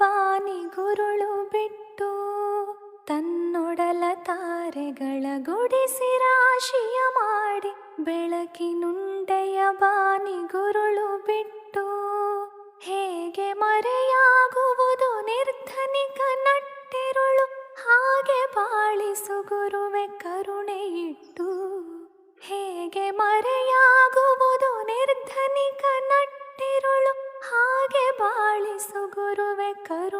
ಪಾನಿಗುರುಳು ಬಿಟ್ಟು ತನ್ನೊಡಲ ತಾರೆಗಳ ಗುಡಿಸಿ ರಾಶಿಯ ಮಾಡಿ ಬೆಳಕಿನುಂಡೆಯ ಬಾನಿ ಗುರುಳು ಬಿಟ್ಟು ಹೇಗೆ ಮರೆಯಾಗುವುದು ನಿರ್ಧನಿಕ ನಟ್ಟಿರುಳು, ಹಾಗೆ ಪಾಳಿಸು ಗುರುವೆ ಕರುಣೆಯಿಟ್ಟು ಹೇಗೆ ಮರೆಯಾಗುವುದು ನಿರ್ಧನಿಕ ನಟ್ಟಿರುಳು, ಹಾಗೆ ಬಾಳಿಸು ಗುರುವೆ I don't.